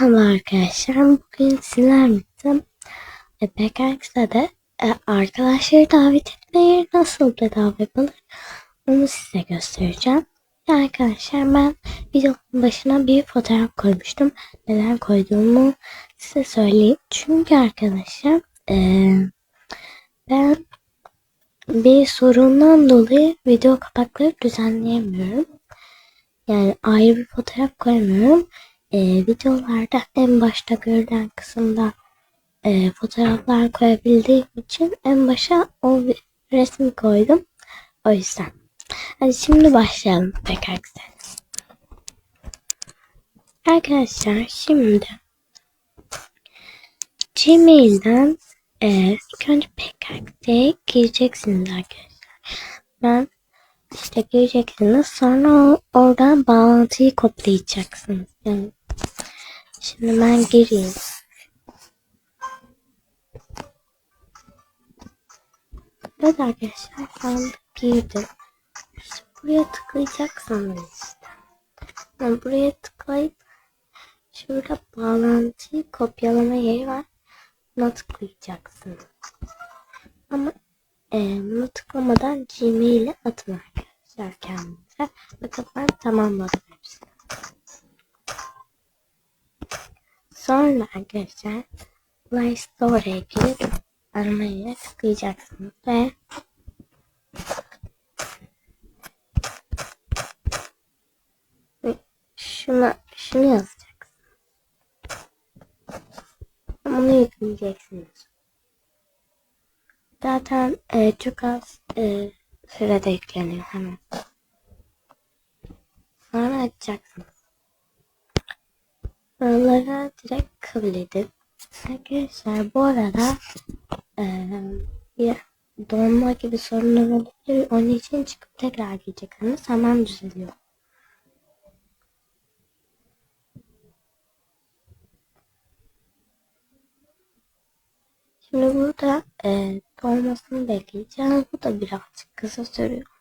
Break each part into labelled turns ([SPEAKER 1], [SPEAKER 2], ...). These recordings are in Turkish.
[SPEAKER 1] Merhaba arkadaşlar. Bugün sizler birlikte e, PKX'de e, arkadaşları davet etmeyi nasıl bedava yapılır onu size göstereceğim. Ve arkadaşlar ben videonun başına bir fotoğraf koymuştum. Neden koyduğumu size söyleyeyim. Çünkü arkadaşlar e, ben bir sorundan dolayı video kapakları düzenleyemiyorum. Yani ayrı bir fotoğraf koymuyorum e, videolarda en başta görülen kısımda e, fotoğraflar koyabildiğim için en başa o resmi koydum. O yüzden. Hadi şimdi başlayalım PKX'e. Arkadaşlar şimdi Gmail'den e, ilk önce PKX'e gireceksiniz arkadaşlar. Ben işte gireceksiniz sonra oradan bağlantıyı kopyalayacaksınız. Yani Şimdi ben gireyim. Evet arkadaşlar ben girdim. İşte buraya tıklayacaksınız işte. Yani buraya tıklayıp şurada bağlantıyı kopyalama yeri var. Buna tıklayacaksınız. Ama e, bunu tıklamadan Gmail'e atın arkadaşlar kendinize. Bakın ben tamamladım hepsini. Sonra arkadaşlar Play Store'a girip aramaya tıklayacaksınız ve şunu şunu yazacaksınız. Bunu yükleyeceksiniz. Zaten e, çok az e, sürede yükleniyor hemen. Sonra açacaksınız. Sorulara direkt kabul edip arkadaşlar bu arada e, bir donma gibi sorunlar olabilir. Onun için çıkıp tekrar gireceksiniz. Hemen düzeliyor. Şimdi burada e, dolmasını bekleyeceğiz. Bu da birazcık kısa sürüyor.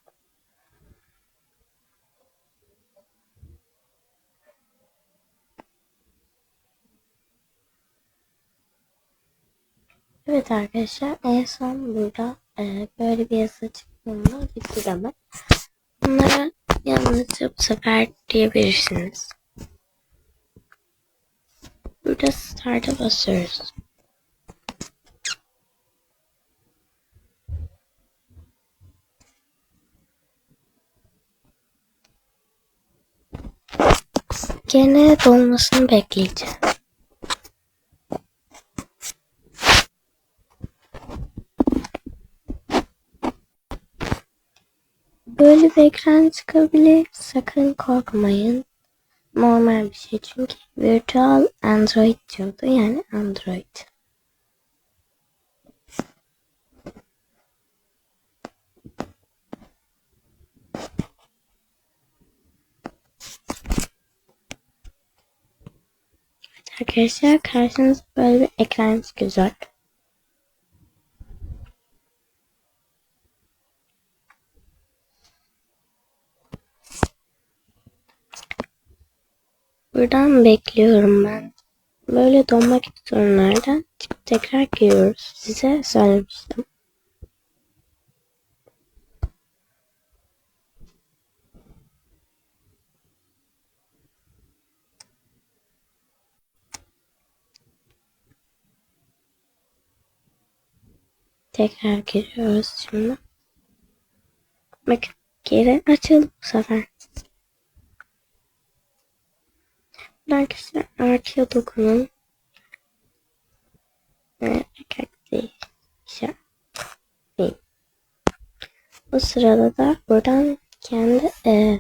[SPEAKER 1] Evet arkadaşlar en son burada e, böyle bir yazı çıktığında bitti demek. Bunlara yalnızca bu sefer diyebilirsiniz. Burada start'a basıyoruz. Gene dolmasını bekleyeceğiz. Böyle bir ekran çıkabilir. Sakın korkmayın. Normal bir şey çünkü virtual Android diyordu. Yani Android. Arkadaşlar karşınızda böyle bir ekran çıkacak. Buradan bekliyorum ben. Böyle donmak gibi sorunlardan tekrar giriyoruz. Size söylemiştim. Tekrar giriyoruz şimdi. Bakın geri açıldı bu sefer. Arkadaşlar artıya dokunun. Bu sırada da buradan kendi e,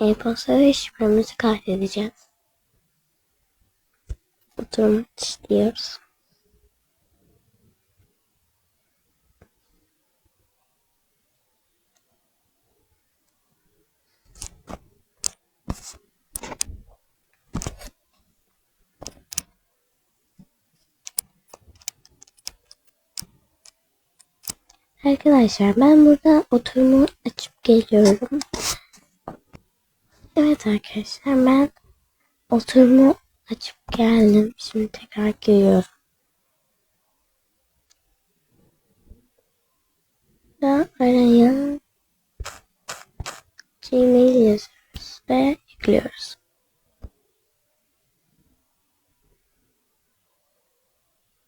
[SPEAKER 1] e-posta ve şifremizi kaydedeceğiz. Oturum işliyoruz. Arkadaşlar ben burada oturumu açıp geliyorum. Evet arkadaşlar ben oturumu açıp geldim. Şimdi tekrar giriyorum. Da araya Gmail yazıyoruz ve ekliyoruz.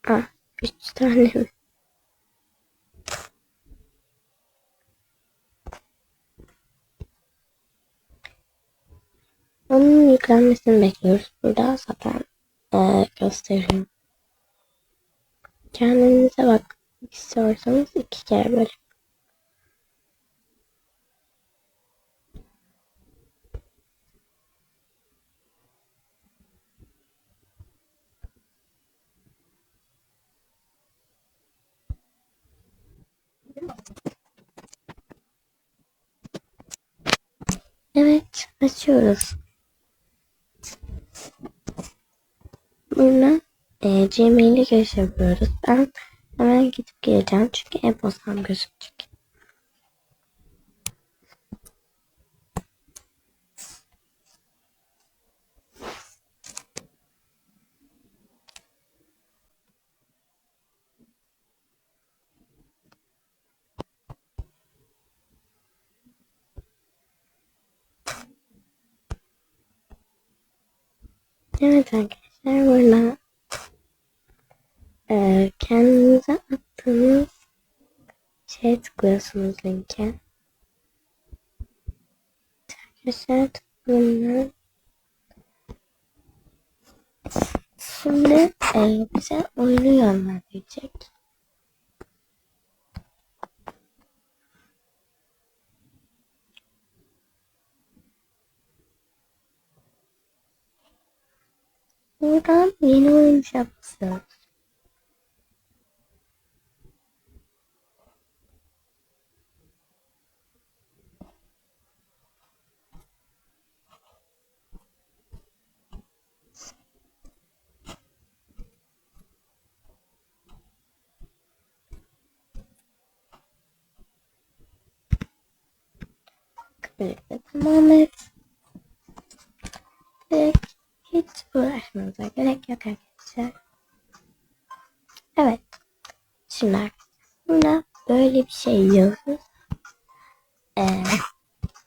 [SPEAKER 1] Ah, üç tane mi? Onun yüklenmesini bekliyoruz. Burada zaten e, gösteriyorum. Kendinize bak istiyorsanız iki kere böyle. Evet, açıyoruz. Burada e, Gmail'e giriş yapıyoruz. Ben hemen gidip geleceğim çünkü e-postam gözükecek. Evet arkadaşlar burada e, kendinize attığınız şeye tıklıyorsunuz linke. Arkadaşlar tıklayın. Şimdi e, bize oyunu yönlendirecek. Buradan yeni oyun yapsın. Böylelikle tamam et. Direkt hiç uğraşmanıza gerek yok arkadaşlar. Evet. Şimdi arkadaşlar böyle bir şey yazıyoruz. Ee,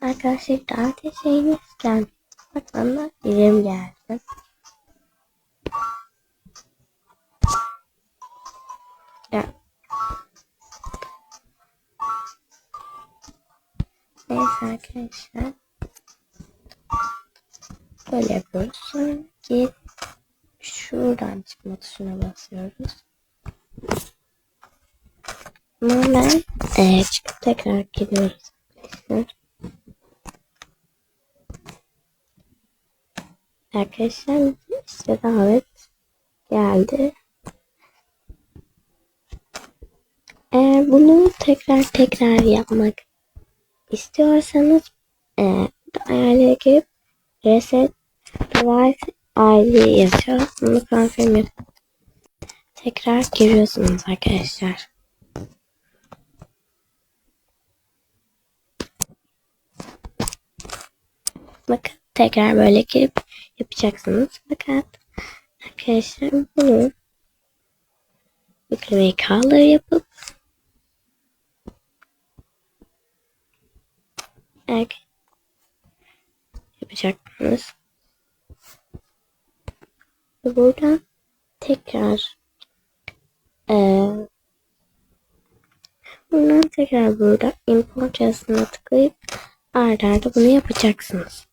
[SPEAKER 1] arkadaşlar davet şeyiniz geldi. Bak bana birim geldi. Ya. Neyse arkadaşlar. Böyle yapıyoruz. Sonra şuradan çıkma tuşuna basıyoruz. Normal e, çıkıp tekrar giriyoruz arkadaşlar. Arkadaşlar işte davet geldi. Eğer bunu tekrar tekrar yapmak istiyorsanız e, ayarlara girip reset device ID yazıyor. Bunu confirm yapıp tekrar giriyorsunuz arkadaşlar. Bakın tekrar böyle girip yapacaksınız. Fakat arkadaşlar bunu yüklemeyi kaldır yapıp eğer yapacaksınız. Ve buradan tekrar ee, buradan tekrar burada import yazısına tıklayıp arda arda bunu yapacaksınız.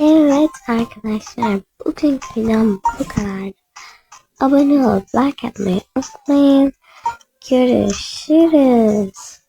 [SPEAKER 1] Evet arkadaşlar bugünkü videom bu kadar. Abone olup like atmayı unutmayın. Görüşürüz.